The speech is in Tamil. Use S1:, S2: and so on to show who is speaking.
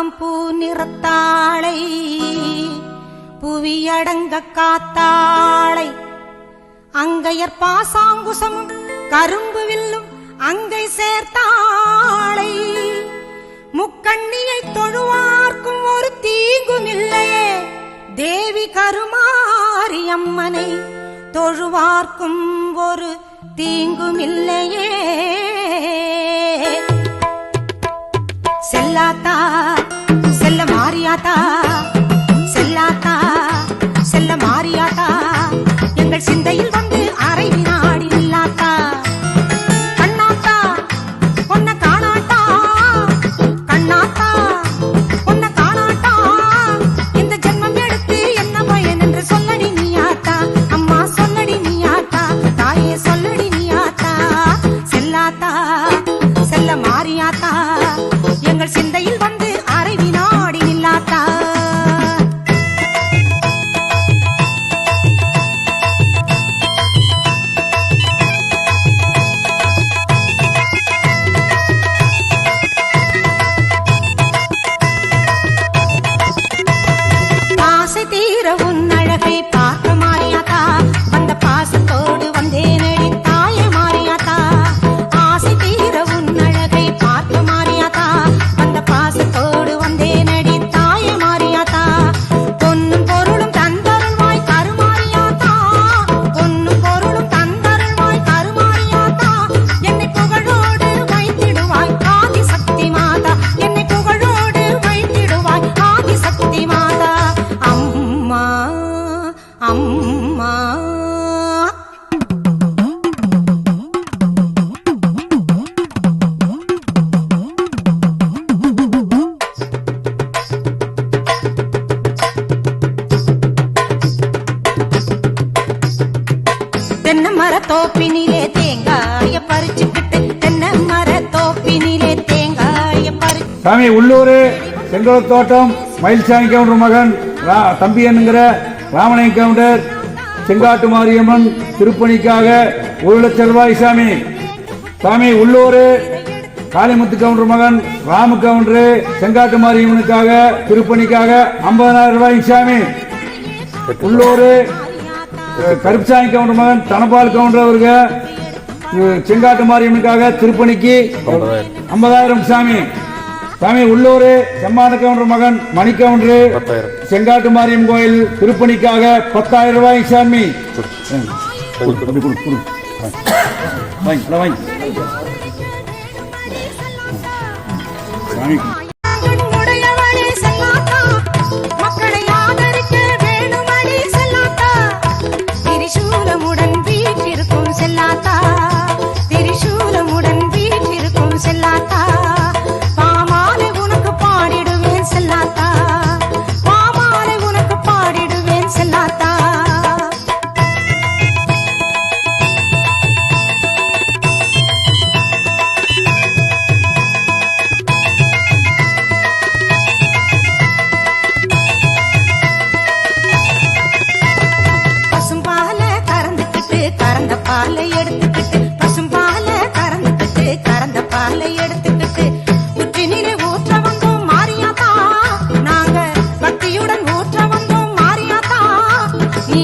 S1: மாதுளம் நிறத்தாளை புவியடங்க காத்தாளை அங்கையர் பாசாங்குசமும் கரும்பு வில்லும் அங்கை சேர்த்தாளை முக்கண்ணியை தொழுவார்க்கும் ஒரு தீங்கும் இல்லையே தேவி கருமாரி அம்மனை தொழுவார்க்கும் ஒரு தீங்கும் இல்லையே செல்லாத்தா செல்ல மாறியாத்தா? தோப்பினிலே தேங்காய பறிச்சுக்கிட்டு தென்னை மர தோப்பினிலே தேங்காய பறி
S2: சாமி உள்ளூர் செங்கோல் தோட்டம் மயில்சாமி கவுண்டர் மகன் தம்பி என்னங்கிற ராமனை கவுண்டர் செங்காட்டு மாரியம்மன் திருப்பணிக்காக ஒரு லட்சம் ரூபாய் சாமி. சாமி உள்ளூர் காளிமுத்து கவுண்டர் மகன் ராமு கவுண்டர் செங்காட்டு மாரியம்மனுக்காக திருப்பணிக்காக ஐம்பதனாயிரம் ரூபாய் சாமி. உள்ளூர் கருப்சாமி கவுண்டர் மகன் தனபால் கவுண்டர் அவருங்க. செங்காட்டு மாரியம்மனுக்காக திருப்பணிக்கு ஐம்பதாயிரம். சாமி. சாமி உள்ளூர் செம்மான கவுண்டர் மகன் மணி கவுண்டர். செங்காட்டு மாரியம் கோயில் திருப்பணிக்காக பத்தாயிரம் ரூபாய் சாமி. வாங்கி, வாங்கி. சாமி
S1: எடுத்துக்கிட்டு பசும்பால கறந்துக்கிட்டு கறந்த பாலை எடுத்துக்கிட்டு உச்சி நீரை ஊற்ற வந்தோம் மாறியாத்தா நாங்க பக்தியுடன் ஊற்ற வந்தோம் மாறியாத்தா நீ